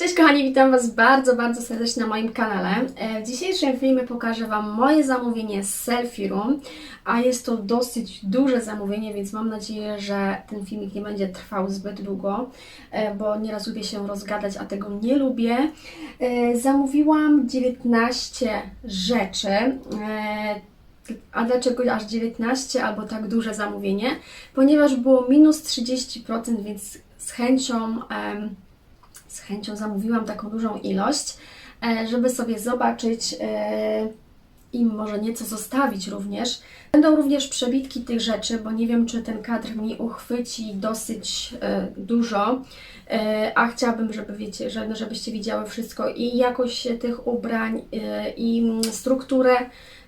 Cześć kochani, witam Was bardzo, bardzo serdecznie na moim kanale. E, W dzisiejszym filmie pokażę Wam moje zamówienie z Selfie Room, a jest to dosyć duże zamówienie, więc mam nadzieję, że ten filmik nie będzie trwał zbyt długo, e, bo nieraz lubię się rozgadać, a tego nie lubię. E, Zamówiłam 19 rzeczy. A dlaczego aż 19 albo tak duże zamówienie? Ponieważ było minus 30%, więc z chęcią, z chęcią zamówiłam taką dużą ilość, e, żeby sobie zobaczyć e, i może nieco zostawić również. Będą również przebitki tych rzeczy, bo nie wiem, czy ten kadr mi uchwyci dosyć e, dużo, a chciałabym, żeby wiecie, żeby, żebyście widziały wszystko i jakość tych ubrań, i mm, strukturę,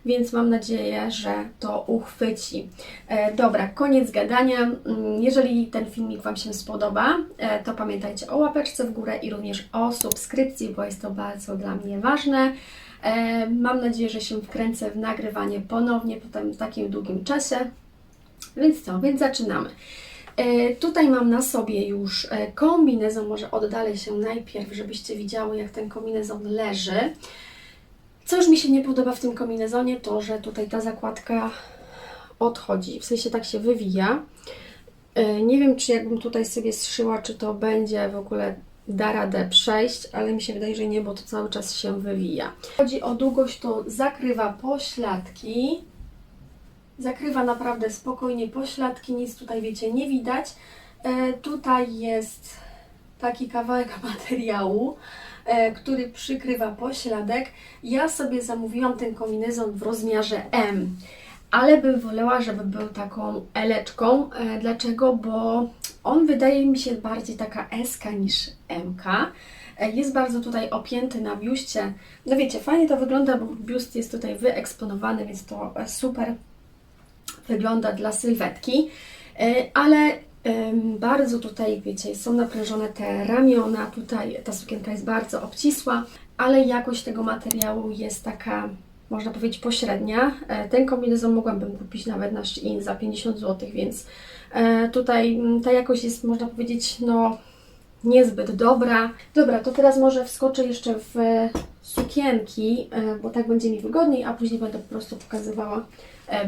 więc mam nadzieję, że to uchwyci. E, dobra, koniec gadania. Mm, Jeżeli ten filmik Wam się spodoba, e, to pamiętajcie o łapeczce w górę i również o subskrypcji, bo jest to bardzo dla mnie ważne. E, Mam nadzieję, że się wkręcę w nagrywanie ponownie po tym takim długim czasie. Więc co, więc zaczynamy. Tutaj mam na sobie już kombinezon, może oddalę się najpierw, żebyście widziały jak ten kombinezon leży. Co już mi się nie podoba w tym kombinezonie, to że tutaj ta zakładka odchodzi, w sensie tak się wywija. E, Nie wiem, czy jakbym tutaj sobie zszyła, czy to będzie w ogóle da radę przejść, ale mi się wydaje, że nie, bo to cały czas się wywija. Chodzi o długość, to zakrywa pośladki. Zakrywa naprawdę spokojnie pośladki, nic tutaj wiecie nie widać. E, tutaj jest taki kawałek materiału, który przykrywa pośladek. Ja sobie zamówiłam ten kombinezon w rozmiarze M, ale bym wolała, żeby był taką eleczką. E, dlaczego? Bo on wydaje mi się bardziej taka S niż MK. E, Jest bardzo tutaj opięty na biuście. No wiecie, fajnie to wygląda, bo biust jest tutaj wyeksponowany, więc to e, super wygląda dla sylwetki, E, ale bardzo tutaj, wiecie, są naprężone te ramiona, tutaj ta sukienka jest bardzo obcisła, ale jakość tego materiału jest taka, można powiedzieć, pośrednia. E, Ten kombinezon mogłabym kupić nawet na Shein za 50 zł, więc e, tutaj ta jakość jest, można powiedzieć, no niezbyt dobra. Dobra, to teraz może wskoczę jeszcze w sukienki, e, bo tak będzie mi wygodniej, a później będę po prostu pokazywała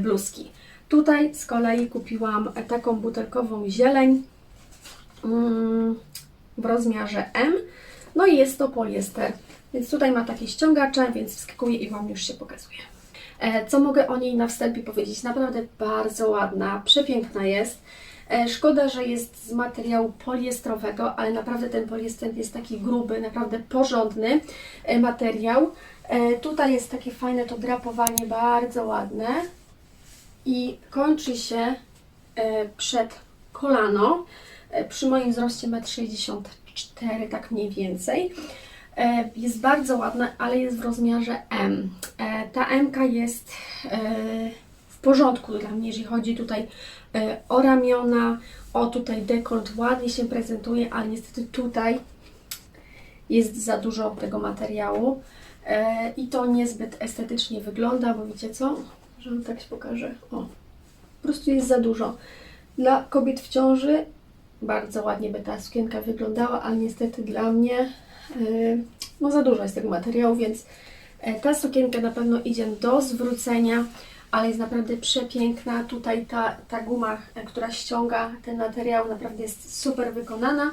bluzki. Tutaj z kolei kupiłam taką butelkową zieleń mm, w rozmiarze M. No i jest to poliester, więc tutaj ma takie ściągacze, więc wskakuję i Wam już się pokazuje. Co mogę o niej na wstępie powiedzieć? Naprawdę bardzo ładna, przepiękna jest. E, Szkoda, że jest z materiału poliestrowego, ale naprawdę ten poliester jest taki gruby, naprawdę porządny e, materiał. E, Tutaj jest takie fajne to drapowanie, bardzo ładne i kończy się e, przed kolano. E, Przy moim wzroście 1,64 m, tak mniej więcej. E, Jest bardzo ładna, ale jest w rozmiarze M. Ta M jest w porządku dla mnie, jeżeli chodzi tutaj o ramiona, o tutaj dekolt ładnie się prezentuje, ale niestety tutaj jest za dużo tego materiału i to niezbyt estetycznie wygląda, bo wiecie co? Że wam tak się pokażę. O, po prostu jest za dużo. Dla kobiet w ciąży bardzo ładnie by ta sukienka wyglądała, ale niestety dla mnie yy, no za dużo jest tego materiału, więc e, ta sukienka na pewno idzie do zwrócenia, ale jest naprawdę przepiękna. Tutaj ta, ta guma, e, która ściąga ten materiał, naprawdę jest super wykonana.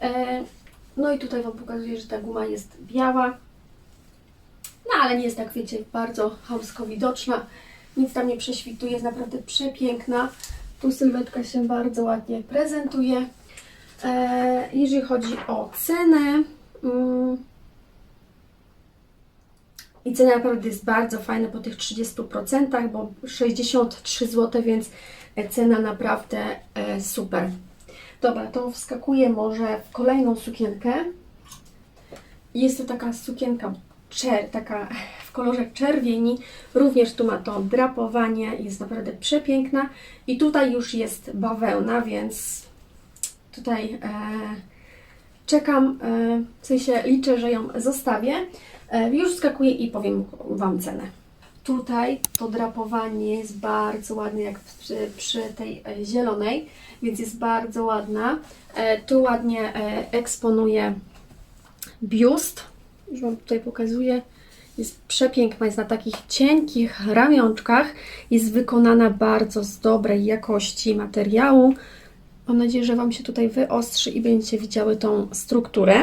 E, No i tutaj Wam pokazuję, że ta guma jest biała. No ale nie jest tak, wiecie, bardzo chamsko widoczna. Nic tam nie prześwituje, jest naprawdę przepiękna. Tu sylwetka się bardzo ładnie prezentuje. E, jeżeli chodzi o cenę, mm, i cena naprawdę jest bardzo fajna po tych 30%, bo 63 zł, więc cena naprawdę e, super. Dobra, to wskakuję może w kolejną sukienkę. Jest to taka sukienka czer, taka w kolorze czerwieni. Również tu ma to drapowanie, jest naprawdę przepiękna. I tutaj już jest bawełna, więc tutaj e, czekam, e, w sensie liczę, że ją zostawię. E, już wskakuję i powiem Wam cenę. Tutaj to drapowanie jest bardzo ładne, jak przy, przy tej e, zielonej, więc jest bardzo ładna. E, tu ładnie e, eksponuje biust. Już Wam tutaj pokazuję. Jest przepiękna, jest na takich cienkich ramionczkach. Jest wykonana bardzo z dobrej jakości materiału. Mam nadzieję, że Wam się tutaj wyostrzy i będziecie widziały tą strukturę.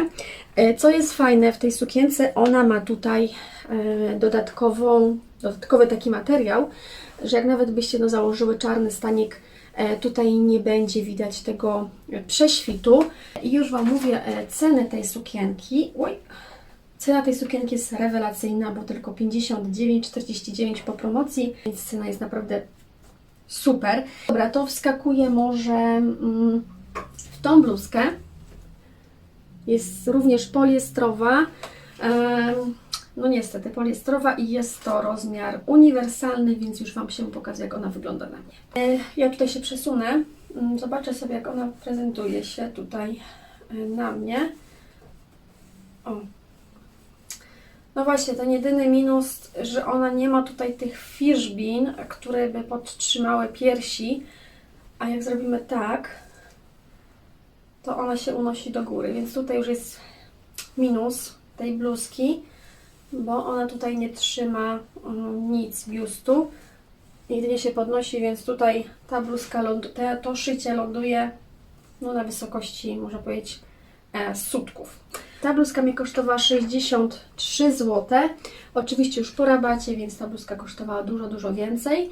E, Co jest fajne w tej sukience, ona ma tutaj e, dodatkową, dodatkowy taki materiał, że jak nawet byście no, założyły czarny stanik, e, tutaj nie będzie widać tego prześwitu. I już Wam mówię cenę tej sukienki. Oj. Cena tej sukienki jest rewelacyjna, bo tylko 59,49 po promocji, więc cena jest naprawdę super. Dobra, to wskakuje może mm, w tą bluzkę. Jest również poliestrowa. No niestety, poliestrowa i jest to rozmiar uniwersalny, więc już Wam się pokażę, jak ona wygląda na mnie. E, Ja tutaj się przesunę. Mm, Zobaczę sobie, jak ona prezentuje się tutaj e, na mnie. O. No właśnie, ten jedyny minus, że ona nie ma tutaj tych fishbin, które by podtrzymały piersi, a jak zrobimy tak, to ona się unosi do góry, więc tutaj już jest minus tej bluzki, bo ona tutaj nie trzyma mm, nic biustu, jedynie się podnosi, więc tutaj ta bluzka, te, to szycie ląduje no, na wysokości, można powiedzieć, e, sutków. Ta bluzka mi kosztowała 63 zł. Oczywiście już po rabacie, więc ta bluzka kosztowała dużo, dużo więcej.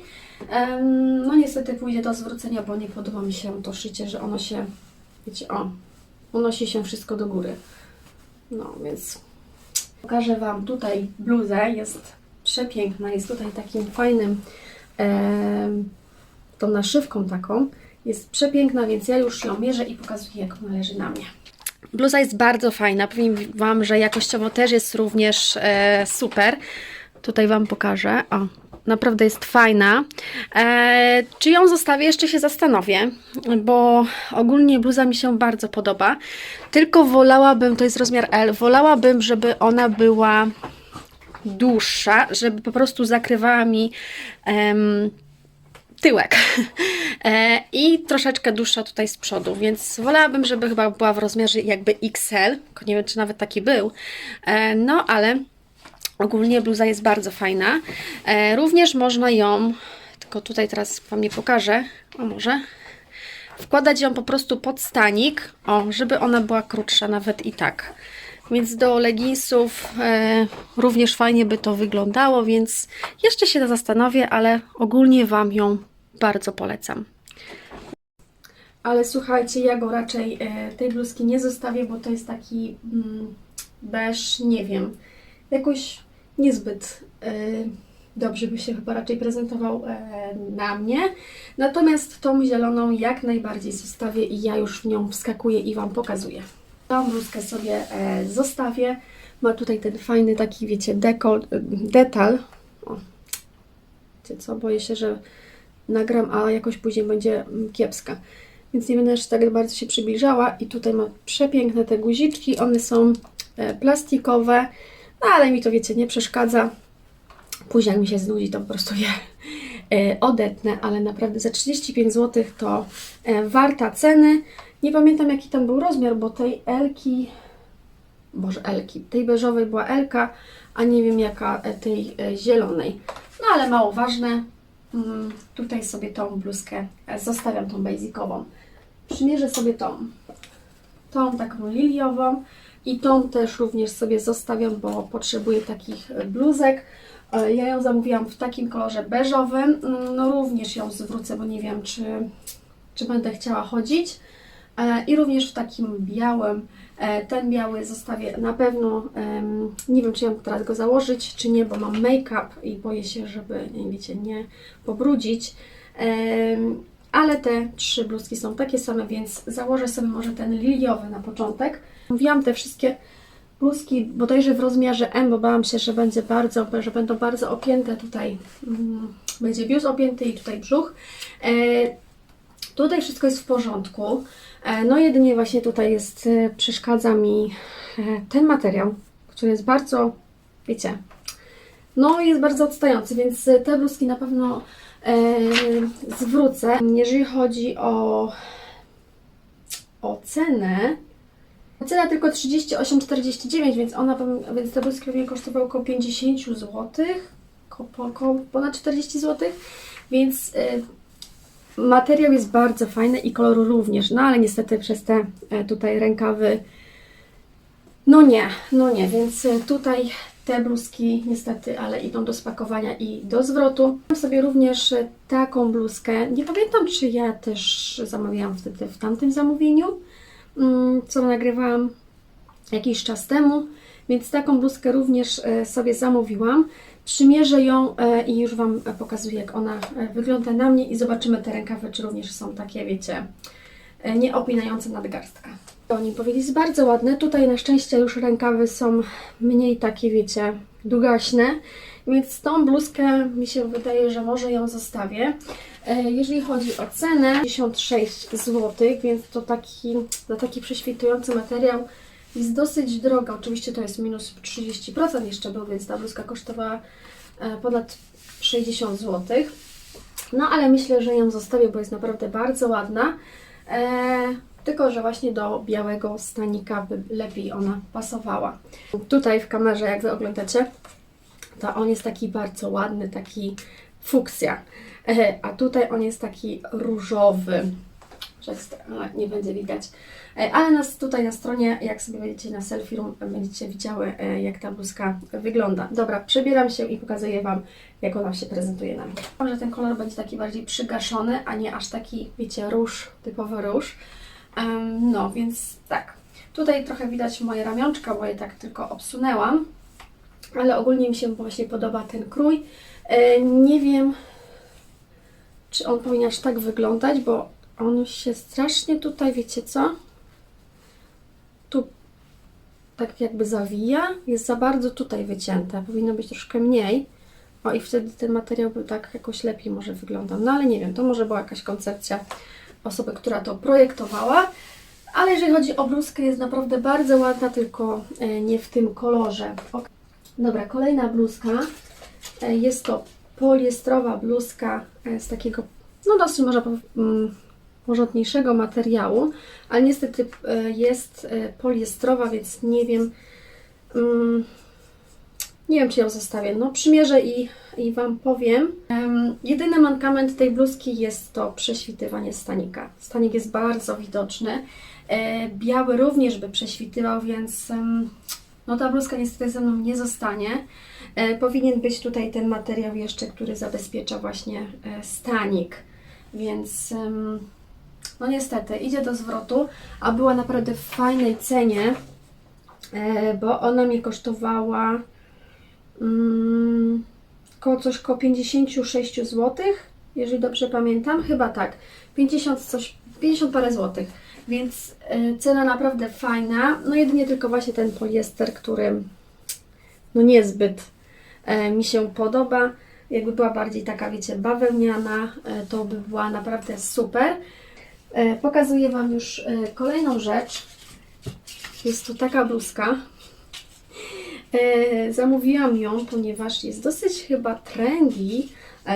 No niestety pójdzie do zwrócenia, bo nie podoba mi się to szycie, że ono się, wiecie, o, unosi się wszystko do góry. No więc pokażę Wam tutaj bluzę. Jest przepiękna, jest tutaj takim fajnym em, tą naszywką taką. Jest przepiękna, więc ja już ją mierzę i pokazuję, jak ona leży na mnie. Bluza jest bardzo fajna. Powiem Wam, że jakościowo też jest również e, super. Tutaj Wam pokażę. O, naprawdę jest fajna. E, czy ją zostawię? Jeszcze się zastanowię, bo ogólnie bluza mi się bardzo podoba. Tylko wolałabym, to jest rozmiar L, wolałabym, żeby ona była dłuższa, żeby po prostu zakrywała mi tyłek e, i troszeczkę dłuższa tutaj z przodu, więc wolałabym, żeby chyba była w rozmiarze jakby XL, nie wiem, czy nawet taki był, e, no ale ogólnie bluza jest bardzo fajna. E, również można ją, tylko tutaj teraz Wam nie pokażę, a może, wkładać ją po prostu pod stanik, o, żeby ona była krótsza nawet i tak. Więc do leginsów e, również fajnie by to wyglądało, więc jeszcze się zastanowię, ale ogólnie Wam ją bardzo polecam. Ale słuchajcie, ja go raczej e, tej bluzki nie zostawię, bo to jest taki mm, beż, nie wiem, jakoś niezbyt e, dobrze by się chyba raczej prezentował e, na mnie. Natomiast tą zieloną jak najbardziej zostawię i ja już w nią wskakuję i Wam pokazuję. Tą bluzkę sobie e, zostawię. Ma tutaj ten fajny taki, wiecie, dekol, e, detal. O. Wiecie co, boję się, że nagram, a jakoś później będzie mm, kiepska. Więc nie będę aż tak bardzo się przybliżała. I tutaj ma przepiękne te guziczki. One są e, plastikowe, no ale mi to, wiecie, nie przeszkadza. Później jak mi się znudzi, to po prostu je odetnę, ale naprawdę za 35 zł to warta ceny. Nie pamiętam jaki tam był rozmiar, bo tej Elki, boże Elki, tej beżowej była Elka, a nie wiem jaka e, tej e, zielonej. No ale mało ważne. Mm, Tutaj sobie tą bluzkę e, zostawiam, tą basicową. Przymierzę sobie tą, tą taką liliową i tą też również sobie zostawiam, bo potrzebuję takich bluzek. Ja ją zamówiłam w takim kolorze beżowym. Mm, No również ją zwrócę, bo nie wiem, czy, czy będę chciała chodzić. E, I również w takim białym. E, Ten biały zostawię na pewno. Nie wiem, czy ja mam teraz go założyć, czy nie, bo mam make-up i boję się, żeby, nie wiecie, nie pobrudzić. Ale te trzy bluzki są takie same, więc założę sobie może ten liliowy na początek. Mówiłam te wszystkie bluzki bodajże w rozmiarze M, bo bałam się, że będzie bardzo, że będą bardzo opięte tutaj. mm, Będzie biust opięty i tutaj brzuch. E, Tutaj wszystko jest w porządku. E, No jedynie właśnie tutaj jest, e, przeszkadza mi e, ten materiał, który jest bardzo, wiecie, no jest bardzo odstający, więc te bluzki na pewno zwrócę. Jeżeli chodzi o, o cenę, Cena tylko 38,49, więc ona więc te błyski pewnie kosztowały około 50 zł, około ponad 40 zł, więc materiał jest bardzo fajny i kolor również, no ale niestety przez te e, tutaj rękawy no nie, no nie, więc e, tutaj te bluzki niestety, ale idą do spakowania i do zwrotu. Mam sobie również e, taką bluzkę. Nie pamiętam, czy ja też zamawiałam wtedy w tamtym zamówieniu, mm, co nagrywałam jakiś czas temu, więc taką bluzkę również sobie zamówiłam. Przymierzę ją e, i już Wam e, pokazuję, jak ona e, wygląda na mnie i zobaczymy te rękawy, czy również są takie, wiecie, nieopinające nadgarstka. Oni powiedzieli, jest bardzo ładne. Tutaj na szczęście już rękawy są mniej takie, wiecie, długaśne, więc tą bluzkę mi się wydaje, że może ją zostawię. Jeżeli chodzi o cenę, 56 zł, więc to taki, za taki prześwitujący materiał jest dosyć droga. Oczywiście to jest minus 30% jeszcze był, więc ta bluzka kosztowała e, ponad 60 zł. No ale myślę, że ją zostawię, bo jest naprawdę bardzo ładna. E, tylko, że właśnie do białego stanika by lepiej ona pasowała. Tutaj w kamerze, jak Wy oglądacie, to on jest taki bardzo ładny, taki fuksja. E, a tutaj on jest taki różowy. Przez, ale nie będzie widać. E, ale nas tutaj na stronie, jak sobie wejdziecie na selfie room, będziecie widziały, e, jak ta bluzka wygląda. Dobra, przebieram się i pokazuję Wam, jak ona się prezentuje na mnie. Może ten kolor będzie taki bardziej przygaszony, a nie aż taki, wiecie, róż, typowy róż. No, więc tak. Tutaj trochę widać moje ramionczka, bo je tak tylko obsunęłam. Ale ogólnie mi się właśnie podoba ten krój. E, nie wiem, czy on powinien aż tak wyglądać, bo on się strasznie tutaj, wiecie co? Tu tak jakby zawija. Jest za bardzo tutaj wycięte. Powinno być troszkę mniej. O i wtedy ten materiał by tak jakoś lepiej może wyglądał. No ale nie wiem, to może była jakaś koncepcja osoby, która to projektowała. Ale jeżeli chodzi o bluzkę, jest naprawdę bardzo ładna, tylko e, nie w tym kolorze. Dobra, kolejna bluzka. E, Jest to poliestrowa bluzka e, z takiego, no dosyć może pow- mm, porządniejszego materiału, ale niestety e, jest e, poliestrowa, więc nie wiem, mm, nie wiem czy ją zostawię. No przymierzę i, i Wam powiem. Em, jedyny mankament tej bluzki jest to prześwitywanie stanika. Stanik jest bardzo widoczny. E, biały również by prześwitywał, więc no ta bluzka niestety ze mną nie zostanie. Powinien być tutaj ten materiał jeszcze, który zabezpiecza właśnie stanik. Więc no niestety idzie do zwrotu, a była naprawdę w fajnej cenie, e, bo ona mi kosztowała koło coś koło 56 zł, jeżeli dobrze pamiętam, chyba tak, 50 coś, 50 parę złotych, więc e, cena naprawdę fajna, no jedynie tylko właśnie ten poliester, który no niezbyt e, mi się podoba, jakby była bardziej taka, wiecie, bawełniana, to by była naprawdę super. E, Pokazuję Wam już e, kolejną rzecz. Jest to taka bluzka. E, Zamówiłam ją, ponieważ jest dosyć chyba trendy.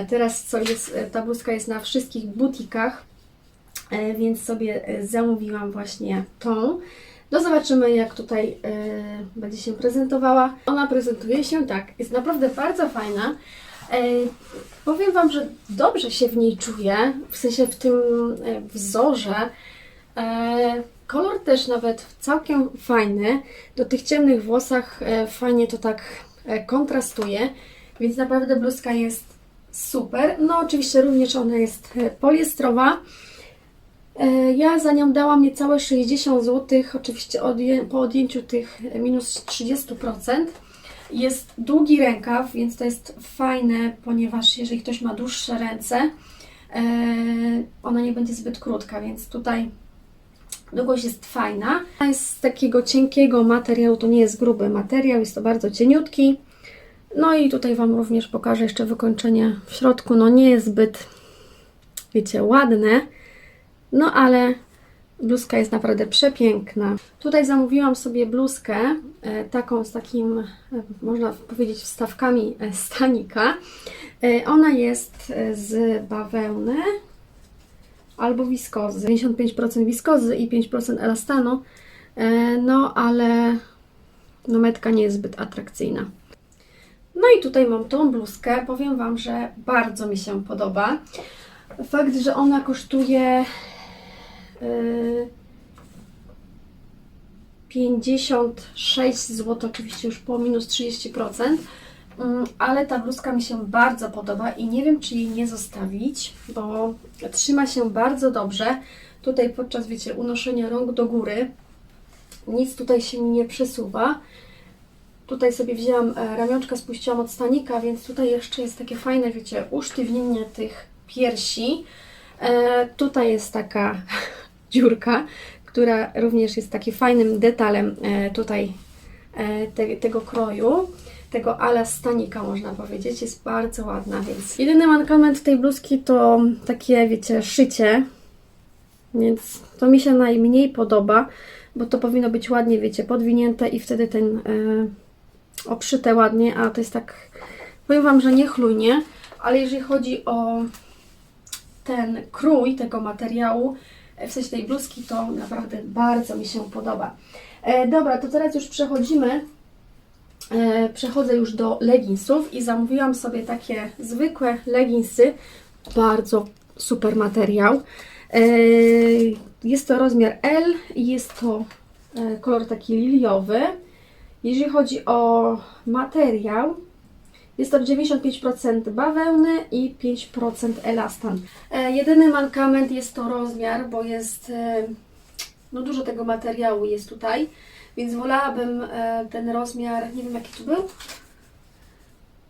Teraz co jest, ta bluzka jest na wszystkich butikach, więc sobie zamówiłam właśnie tą. No zobaczymy jak tutaj będzie się prezentowała. Ona prezentuje się tak, jest naprawdę bardzo fajna. Powiem Wam, że dobrze się w niej czuję, w sensie w tym e, wzorze. E, kolor też nawet całkiem fajny. Do tych ciemnych włosach e, fajnie to tak kontrastuje, więc naprawdę bluzka jest super. No oczywiście również ona jest poliestrowa. Ja za nią dałam niecałe 60 zł, oczywiście po odjęciu tych minus 30%. Jest długi rękaw, więc to jest fajne, ponieważ jeżeli ktoś ma dłuższe ręce, e, ona nie będzie zbyt krótka, więc tutaj długość jest fajna. Jest z takiego cienkiego materiału, to nie jest gruby materiał, jest to bardzo cieniutki. No i tutaj Wam również pokażę jeszcze wykończenie w środku. No nie jest zbyt, wiecie, ładne, no ale bluzka jest naprawdę przepiękna. Tutaj zamówiłam sobie bluzkę, e, taką z takim, e, można powiedzieć, wstawkami stanika. E, ona jest z bawełny albo wiskozy. 95% wiskozy i 5% elastanu. No ale no metka nie jest zbyt atrakcyjna. No i tutaj mam tą bluzkę. Powiem Wam, że bardzo mi się podoba. Fakt, że ona kosztuje 56 zł, oczywiście już po minus 30%, mm, ale ta bluzka mi się bardzo podoba i nie wiem, czy jej nie zostawić, bo trzyma się bardzo dobrze. Tutaj podczas, wiecie, unoszenia rąk do góry nic tutaj się mi nie przesuwa. Tutaj sobie wzięłam e, ramionczka, spuściłam od stanika, więc tutaj jeszcze jest takie fajne, wiecie, usztywnienie tych piersi. E, tutaj jest taka dziurka, która również jest takim fajnym detalem e, tutaj e, te, tego kroju. Tego ala stanika można powiedzieć, jest bardzo ładna, więc jedyny mankament tej bluzki to takie, wiecie, szycie, więc to mi się najmniej podoba, bo to powinno być ładnie, wiecie, podwinięte i wtedy ten e, obszyte ładnie, a to jest tak, powiem Wam, że nie chlujnie, ale jeżeli chodzi o ten krój tego materiału, w sensie tej bluzki, to naprawdę bardzo mi się podoba. E, dobra, to teraz już przechodzimy, e, przechodzę już do leginsów i zamówiłam sobie takie zwykłe leginsy, bardzo super materiał. E, jest to rozmiar L i jest to e, kolor taki liliowy. Jeżeli chodzi o materiał, jest to 95% bawełny i 5% elastan. E, jedyny mankament jest to rozmiar, bo jest e, no dużo tego materiału jest tutaj, więc wolałabym e, ten rozmiar, nie wiem jaki tu był,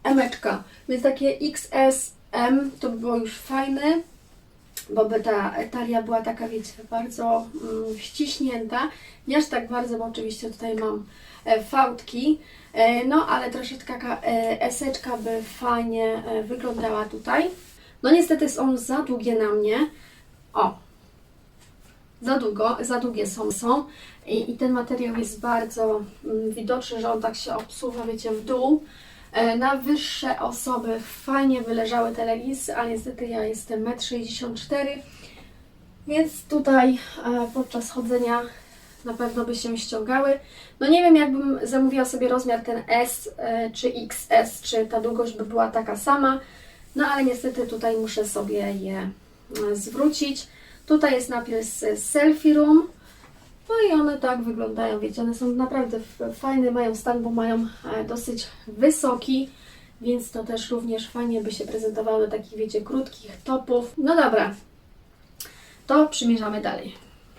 emeczka, więc takie XSM to by było już fajne, bo by ta talia była taka, wiecie, bardzo mm, ściśnięta, nie aż tak bardzo, bo oczywiście tutaj mam e, fałdki, e, no ale troszeczkę taka e, eseczka by fajnie wyglądała tutaj. No niestety są za długie na mnie, o, za długo, za długie są, są I, i ten materiał jest bardzo mm, widoczny, że on tak się obsuwa, wiecie, w dół. E, Na wyższe osoby fajnie wyleżały te leginsy, ale niestety ja jestem 1,64 m, więc tutaj e, podczas chodzenia na pewno by się ściągały. No nie wiem, jakbym zamówiła sobie rozmiar ten S e, czy XS, czy ta długość by była taka sama, no ale niestety tutaj muszę sobie je zwrócić. Tutaj jest napis Selfie Room. No i one tak wyglądają, wiecie, one są naprawdę fajne, mają stan, bo mają e, dosyć wysoki, więc to też również fajnie by się prezentowało do takich, wiecie, krótkich topów. No dobra, to przymierzamy dalej.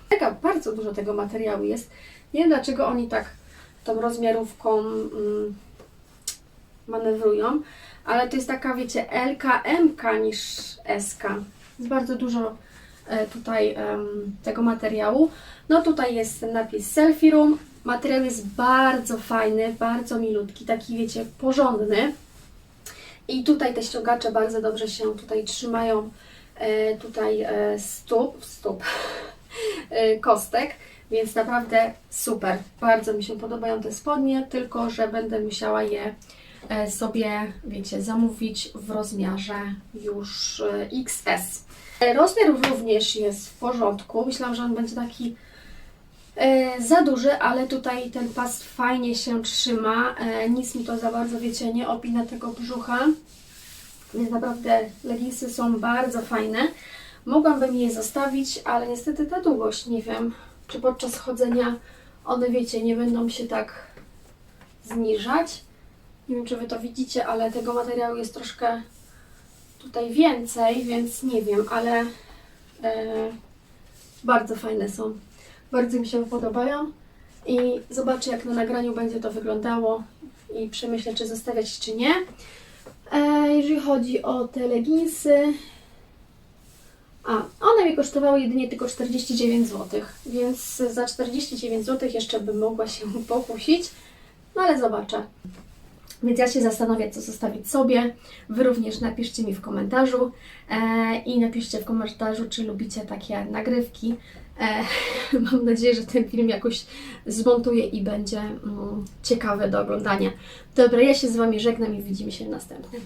Taka bardzo dużo tego materiału jest. Nie wiem dlaczego oni tak tą rozmiarówką mm, manewrują, ale to jest taka, wiecie, LK, MK niż SK. Jest bardzo dużo tutaj em, tego materiału. No tutaj jest napis Selfie Room. Materiał jest bardzo fajny, bardzo milutki, taki wiecie, porządny. I tutaj te ściągacze bardzo dobrze się tutaj trzymają e, tutaj e, stóp, stóp, e, kostek, więc naprawdę super. Bardzo mi się podobają te spodnie, tylko że będę musiała je e, sobie, wiecie, zamówić w rozmiarze już e, XS. E, Rozmiar również jest w porządku. Myślałam, że on będzie taki e, za duży, ale tutaj ten pas fajnie się trzyma. E, nic mi to za bardzo, wiecie, nie opina tego brzucha. Więc naprawdę leginsy są bardzo fajne. Mogłabym je zostawić, ale niestety ta długość, nie wiem, czy podczas chodzenia one, wiecie, nie będą się tak zniżać. Nie wiem, czy Wy to widzicie, ale tego materiału jest troszkę tutaj więcej, więc nie wiem, ale e, bardzo fajne są. Bardzo mi się podobają i zobaczę, jak na nagraniu będzie to wyglądało i przemyślę, czy zostawiać, czy nie. E, jeżeli chodzi o te leginsy, a one mi kosztowały jedynie tylko 49 zł, więc za 49 zł jeszcze bym mogła się pokusić, no ale zobaczę. Więc ja się zastanawiam, co zostawić sobie. Wy również napiszcie mi w komentarzu e, i napiszcie w komentarzu, czy lubicie takie nagrywki. E, mam nadzieję, że ten film jakoś zmontuję i będzie mm, ciekawy do oglądania. Dobra, ja się z Wami żegnam i widzimy się w następnym.